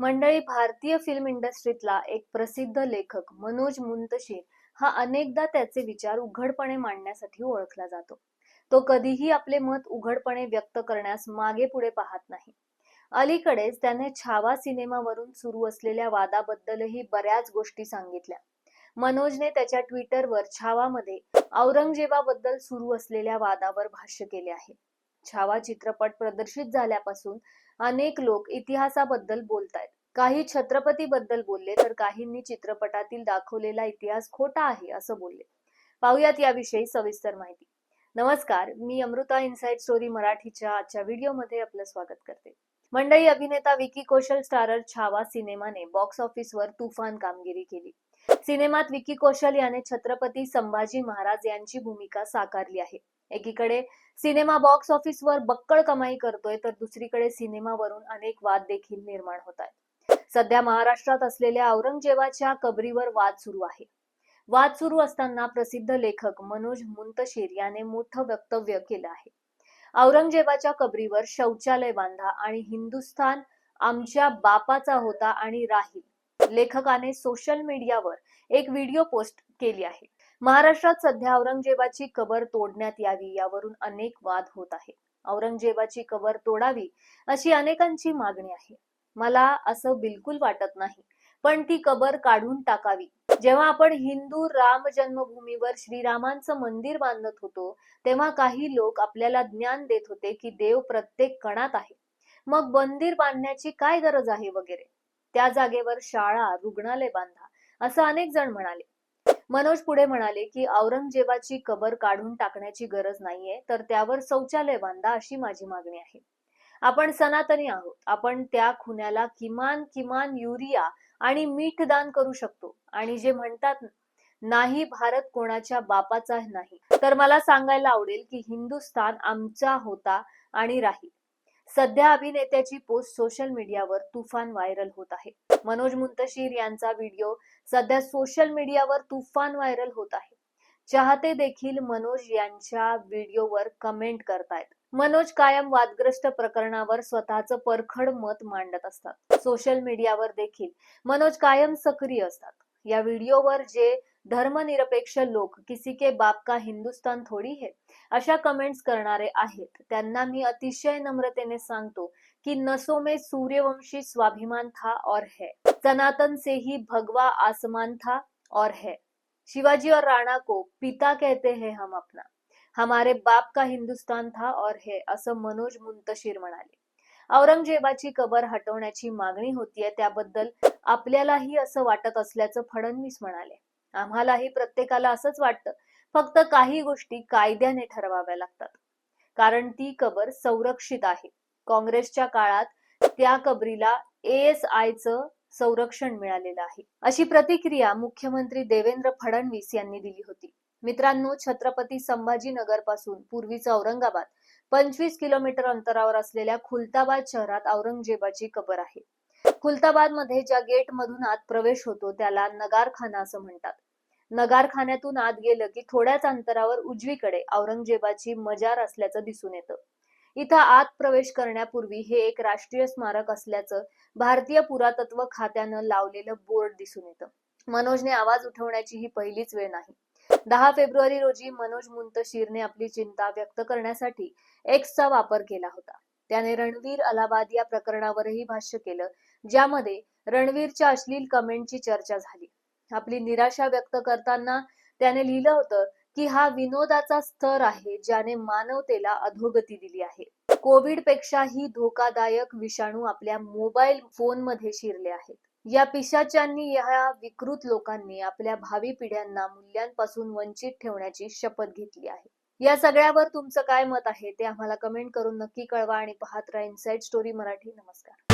मंडळी भारतीय फिल्म इंडस्ट्रीतला एक प्रसिद्ध लेखक मनोज मुंतशीर हा अनेकदा त्याचे विचार उघडपणे मांडण्यासाठी ओळखला जातो. तो कधीही आपले मत उघडपणे व्यक्त करण्यास मागे पुढे पाहत नाही. अलीकडेच त्याने छावा सिनेमावरून सुरू असलेल्या वादाबद्दलही बऱ्याच गोष्टी सांगितल्या. मनोजने त्याच्या ट्विटरवर छावामध्ये औरंगजेबाबद्दल सुरू असलेल्या वादावर भाष्य केले आहे. छावा चित्रपट प्रदर्शित झाल्यापासून अनेक लोक इतिहासाबद्दल बोलतायत. काही छत्रपती बद्दल बोलले तर काहींनी चित्रपटातील दाखवलेला इतिहास खोटा आहे असं बोलले. पाहुयात याविषयी सविस्तर माहिती. नमस्कार मी अमृता इनसाइड स्टोरी मराठीच्या आजच्या व्हिडिओमध्ये आपलं स्वागत करते. मंडळी अभिनेता विकी कौशल स्टारर छावा सिनेमाने बॉक्स ऑफिसवर तुफान कामगिरी केली. सिनेमात विकी कौशल याने छत्रपती संभाजी महाराज यांची भूमिका साकारली आहे. एकीकडे सिनेमा बॉक्स ऑफिसवर बक्कळ कमाई करतोय तर दुसरीकडे सिनेमावरून अनेक वाद देखील निर्माण होत आहेत. सध्या महाराष्ट्रात असलेल्या औरंगजेबाच्या कबरीवर वाद सुरू आहे. वाद सुरू असताना प्रसिद्ध लेखक मनोज मुंतशीर याने मोठं वक्तव्य केलं आहे. औरंगजेबाच्या कबरीवर शौचालय बांधा आणि हिंदुस्थान आमच्या बापाचा होता आणि राहील. लेखकाने सोशल मीडियावर एक व्हिडिओ पोस्ट केली आहे. महाराष्ट्रात सध्या औरंगजेबाची कबर तोडण्यात यावी यावरून अनेक वाद होत आहे औरंगजेबाची कबर तोडावी अशी अनेकांची मागणी आहे. मला असं बिलकुल वाटत नाही पण ती कबर काढून टाकावी. जेव्हा आपण हिंदू राम जन्मभूमीवर श्रीरामांचं मंदिर बांधत होतो तेव्हा काही लोक आपल्याला ज्ञान देत होते की देव प्रत्येक कणात आहे. मग मंदिर बांधण्याची काय गरज आहे वगैरे? त्या जागेवर शाळा रुग्णालय बांधा असं अनेक जण म्हणाले. मनोज पुढे म्हणाले की औरंगजेबाची कबर काढून टाकण्याची गरज नाहीये तर त्यावर शौचालय बांधा अशी माझी मागणी आहे. आपण सनातनी आहोत. आपण त्या खुन्याला किमान किमान युरिया आणि मीठ दान करू शकतो. आणि जे म्हणतात नाही भारत कोणाच्या बापाचा नाही. तर मला सांगायला आवडेल की हिंदुस्थान आमचा होता आणि राहील. सध्या अभिनेत्याची पोस्ट सोशल मीडियावर तुफान व्हायरल होत आहे. मनोज मुंतशीर यांचा व्हिडिओ सध्या सोशल मीडियावर तुफान व्हायरल होत आहे. चाहते देखील मनोज यांच्या व्हिडिओवर कमेंट करतायत. मनोज कायम वादग्रस्त प्रकरणावर स्वतःचं परखड मत मांडत असतात. सोशल मीडियावर देखील मनोज कायम सक्रिय असतात. या व्हिडिओवर जे धर्मनिरपेक्ष लोक किसी के बाप का हिंदुस्तान थोडी है? अशा कमेंट्स करणारे आहेत. त्यांना मी अतिशय नम्रतेने सांगतो की नसो में सूर्यवंशी स्वाभिमान था और है. सनातन से ही भगवा आसमान था और है. शिवाजी और राणा को पिता कहते हैं हम अपना. हमारे बाप का हिंदुस्तान था और है असं मनोज मुंतशीर म्हणाले. औरंगजेबाची कबर हटवण्याची मागणी होतीये त्याबद्दल आपल्यालाही असं वाटत असल्याचं फडणवीस म्हणाले. आम्हालाही प्रत्येकाला असंच वाटतं. फक्त काही गोष्टी कायद्याने ठरवाव्या लागतात. कारण ती कबर संरक्षित आहे. काँग्रेसच्या काळात त्या कबरीला एस च संरक्षण मिळालेलं आहे. अशी प्रतिक्रिया मुख्यमंत्री देवेंद्र फडणवीस यांनी दिली होती. मित्रांनो छत्रपती संभाजीनगरपासून पूर्वीचं औरंगाबाद पंचवीस किलोमीटर अंतरावर असलेल्या खुलताबाद शहरात औरंगजेबाची कबर आहे. खुलताबादमध्ये ज्या गेट मधून आत प्रवेश होतो त्याला नगारखाना असं म्हणतात. नगारखान्यातून आत गेलं की थोड्याच अंतरावर उजवीकडे औरंगजेबाची मजार असल्याचं दिसून येतं. इथं आत प्रवेश करण्यापूर्वी हे एक राष्ट्रीय स्मारक असल्याचं भारतीय पुरातत्व खात्यानं लावलेलं बोर्ड दिसून येतं. मनोजने आवाज उठवण्याची ही पहिलीच वेळ नाही. दहा फेब्रुवारी रोजी मनोज मुंतशीरने आपली चिंता व्यक्त करण्यासाठी एक्सचा वापर केला होता. त्याने रणवीर अलाहाबाद या प्रकरणावरही भाष्य केलं ज्यामध्ये रणवीरच्या अश्लील कमेंटची चर्चा झाली. आपली निराशा व्यक्त करताना त्याने लिहिलं होतं की हा विनोदाचा स्तर आहे ज्याने मानवतेला अधोगती दिली आहे. कोविड पेक्षाही धोकादायक विषाणू आपल्या मोबाईल फोनमध्ये शिरले आहेत. या पिशाच्यांनी या विकृत लोकांनी आपल्या भावी पिढ्यांना मूल्यांपासून वंचित ठेवण्याची शपथ घेतली आहे. या सगळ्यावर तुमचं काय मत आहे ते आम्हाला कमेंट करून नक्की कळवा आणि पाहत राहा इनसाइड स्टोरी मराठी. नमस्कार.